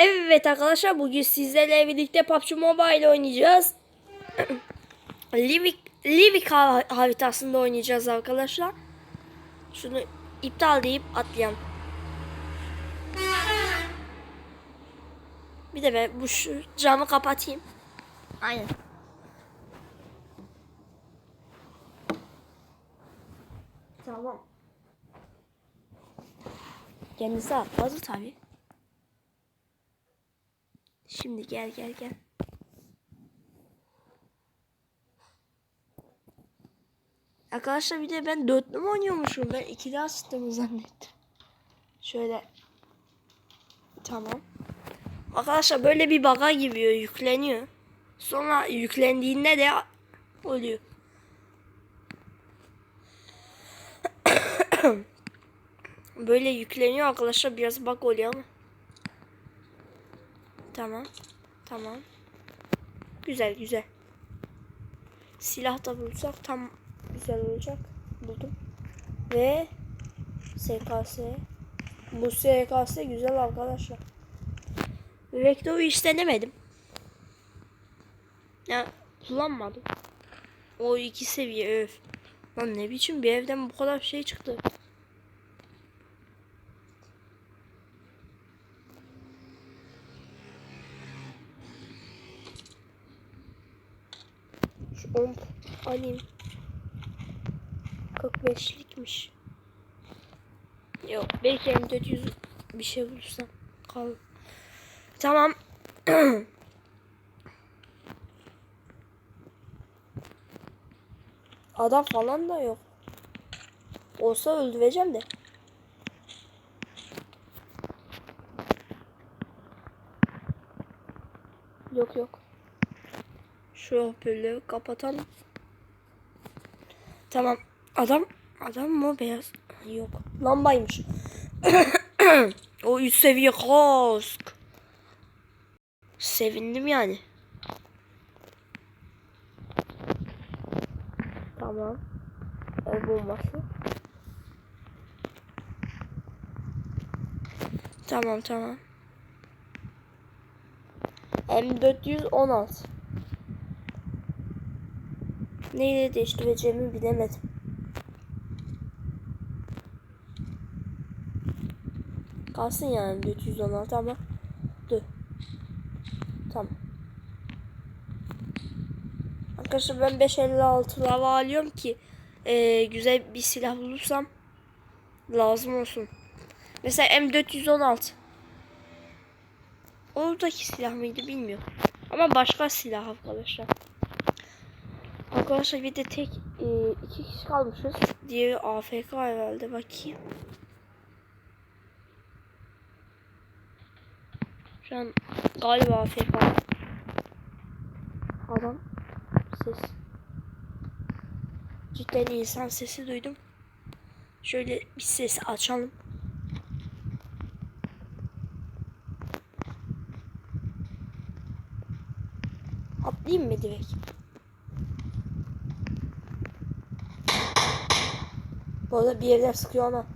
Evet arkadaşlar bugün sizlerle birlikte PUBG Mobile oynayacağız. Livik, Livik ha- haritasında oynayacağız arkadaşlar. Şunu iptal deyip atlayalım. Bir de ben bu şu camı kapatayım. Aynen. Tamam. Kendisi atladı tabii. Şimdi gel gel gel. Arkadaşlar bir de ben dörtlü mü oynuyormuşum? Ben ikili asistimi zannettim. Şöyle. Tamam. Arkadaşlar böyle bir baga giriyor, yükleniyor. Sonra yüklendiğinde de oluyor. böyle yükleniyor arkadaşlar biraz bug oluyor ama. Tamam. Tamam. Güzel güzel. Silah da bulsak tam güzel olacak. Buldum. Ve SKS. Bu SKS güzel arkadaşlar. Vektörü hiç denemedim. Ya kullanmadım. O iki seviye öf. Lan ne biçim bir evden bu kadar şey çıktı. Şu 10 alayım. 45'likmiş. Yok belki M400 bir şey bulursam kal. Tamam. Adam falan da yok. Olsa öldüreceğim de. Yok yok. Şu hoparlörü kapatalım. Tamam. Adam adam mı beyaz? Yok. Lambaymış. o üst seviye kask. Sevindim yani. Tamam. El bombası. Tamam tamam. M416. Neyle değiştireceğimi bilemedim. Kalsın yani 416 ama dur. Tamam. Arkadaşlar ben 556 lava alıyorum ki eee, güzel bir silah bulursam lazım olsun. Mesela M416. Oradaki silah mıydı bilmiyorum. Ama başka silah arkadaşlar. Arkadaşlar bir de tek e, iki kişi kalmışız. Diğeri AFK herhalde bakayım. Şu an galiba AFK. Adam ses. Cidden insan sesi duydum. Şöyle bir ses açalım. Atlayayım mı direkt? Bu arada bir yerden sıkıyor ama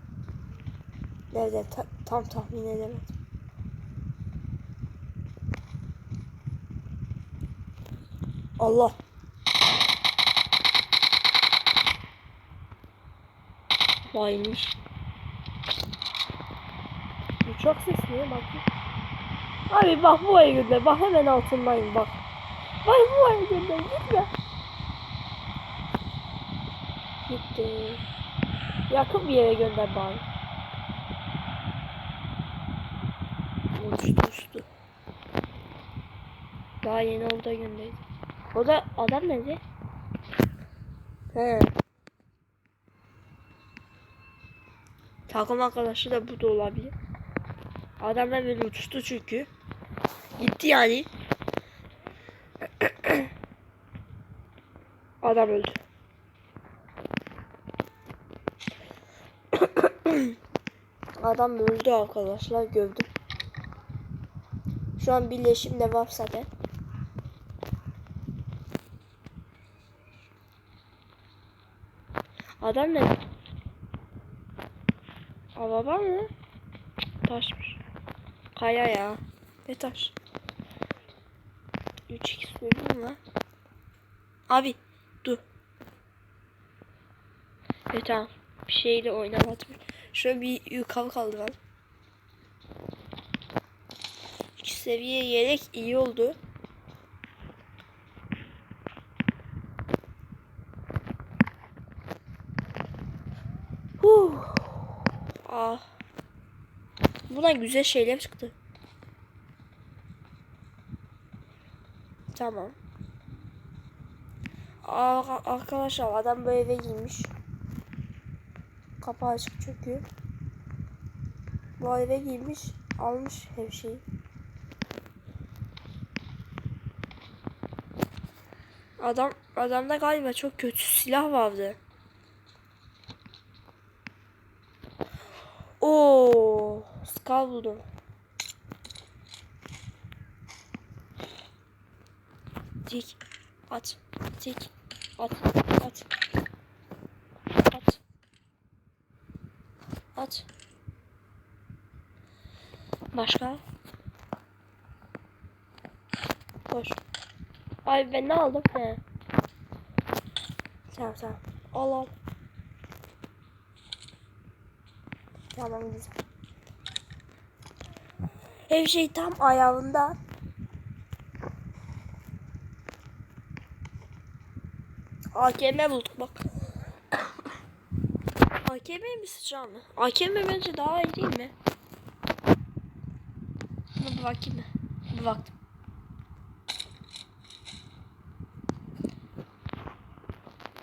nerede Ta- tam tahmin edemedim. Allah. Vaymış. Uçak sesli bak. Abi bak bu gönder. Bak hemen altındayım bak. Bak bu gönder. Gitme. Gitti. Yakın bir yere gönder bari. Uçtu uçtu. Daha yeni orada gönderdi. O da adam nerede? He. Takım arkadaşı da bu da olabilir. Adam hemen uçtu çünkü. Gitti yani. Adam öldü. Adam öldü arkadaşlar gördüm. Şu an birleşim de var zaten. Adam ne? Araba mı? Taşmış. Kaya ya. Ne taş? 3 2 söyleyeyim lan. Abi dur. Evet tamam. Bir şeyle oynamadım. Şöyle bir yukarı kaldıralım. İki seviye yelek iyi oldu. Huh. Ah. Buna güzel şeyler çıktı. Tamam. Aa, arkadaşlar adam eve girmiş. Kapağı açık çünkü. Bu eve girmiş. Almış her şeyi. Adam adamda galiba çok kötü silah vardı. Oo, skal buldum. Tik, at, tik, at, at, at. Başka? Boş. Ay ben ne aldım? He. Tamam tamam. Al al. Tamam güzel. Her şey tam ayağında. AKM bulduk bak. AKM mi sıçan mı? AKM bence daha iyi değil mi? Buna bir bakayım mı? Bir baktım.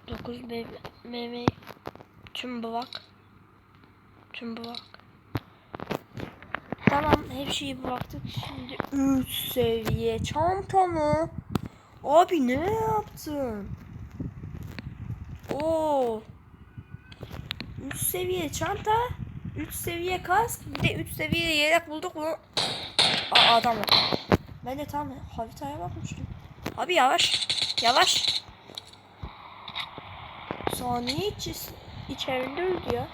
Dokuz meme, tüm bak. Tüm bak. Tamam her şeyi bıraktık. Şimdi 3 seviye çanta mı? Abi ne yaptın? Oo. 3 seviye çanta, 3 seviye kask, bir de 3 seviye yelek bulduk mu? Aa adam var. Ben de tam haritaya bakmıştım. Abi yavaş. Yavaş. Saniye içi, içerisinde öldü ya.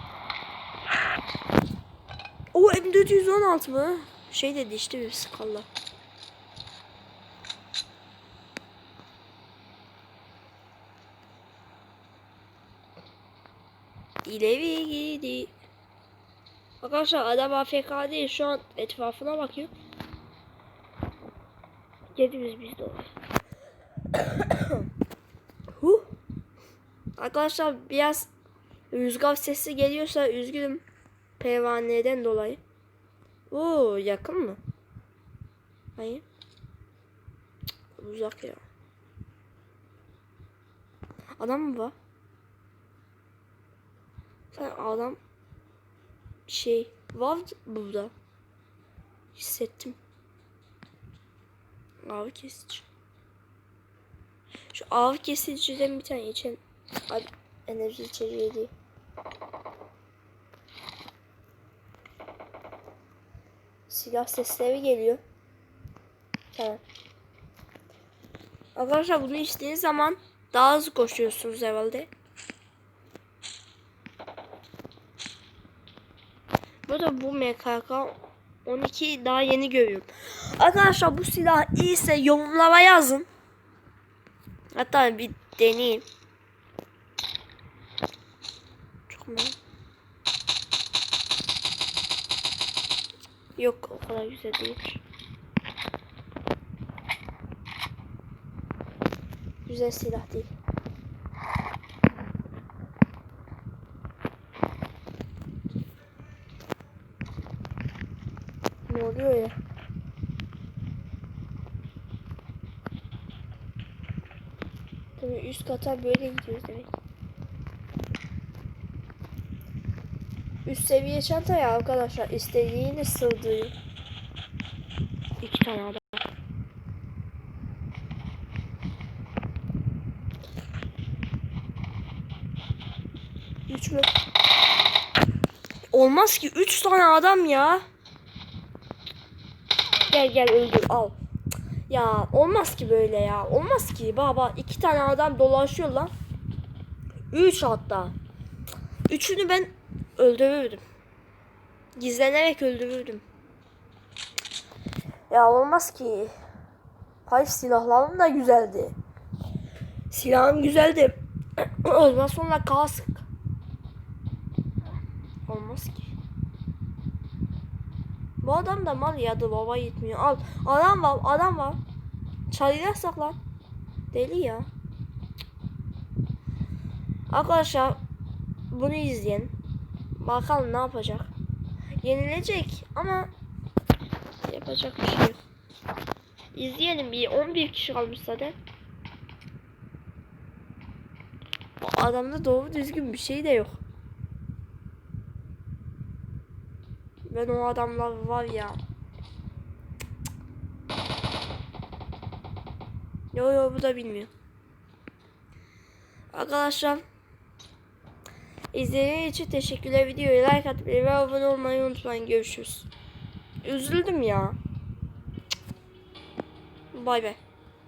O M416 mı? Şey dedi işte bir skalla. İleri gidi. Arkadaşlar adam AFK değil şu an etrafına bakıyor. Geliriz biz de huh. Arkadaşlar biraz rüzgar sesi geliyorsa üzgünüm. Pervaneden dolayı. Oo yakın mı? Hayır. Cık, uzak ya. Adam mı var? Sen adam şey var burada. Hissettim. Av kesici. Şu av kesiciden bir tane içen Abi enerji içeceği değil. Silah sesleri geliyor. Tamam. Arkadaşlar bunu içtiğiniz zaman daha hızlı koşuyorsunuz herhalde. Bu da bu MKK 12 daha yeni görüyorum. Arkadaşlar bu silah iyiyse yorumlara yazın. Hatta bir deneyeyim. Çok mu? Yok o kadar güzel değil. Güzel silah değil. Ya? Tabii üst kata böyle gidiyoruz demek. Üst seviye çanta ya arkadaşlar istediğini sığdırıyor. İki tane adam. Üç mü? Olmaz ki üç tane adam ya. Gel gel öldür al. Ya olmaz ki böyle ya. Olmaz ki baba iki tane adam dolaşıyor lan. Üç hatta. Üçünü ben öldürürdüm. Gizlenerek öldürürdüm. Ya olmaz ki. Hayır silahlarım da güzeldi. Silahım güzeldi. o zaman sonra kask. Olmaz ki. Bu adam da mal yadı baba yetmiyor. Al adam var adam var. Çalacaksak lan. Deli ya. Arkadaşlar bunu izleyin. Bakalım ne yapacak. Yenilecek ama yapacak bir şey yok. İzleyelim bir 11 kişi kalmış zaten. Adamda doğru düzgün bir şey de yok. Ben o adamlar var ya. Yo yo bu da bilmiyor. Arkadaşlar izlediğiniz için teşekkürler. Videoyu like atmayı ve abone olmayı unutmayın. Görüşürüz. Üzüldüm ya. Bay bay.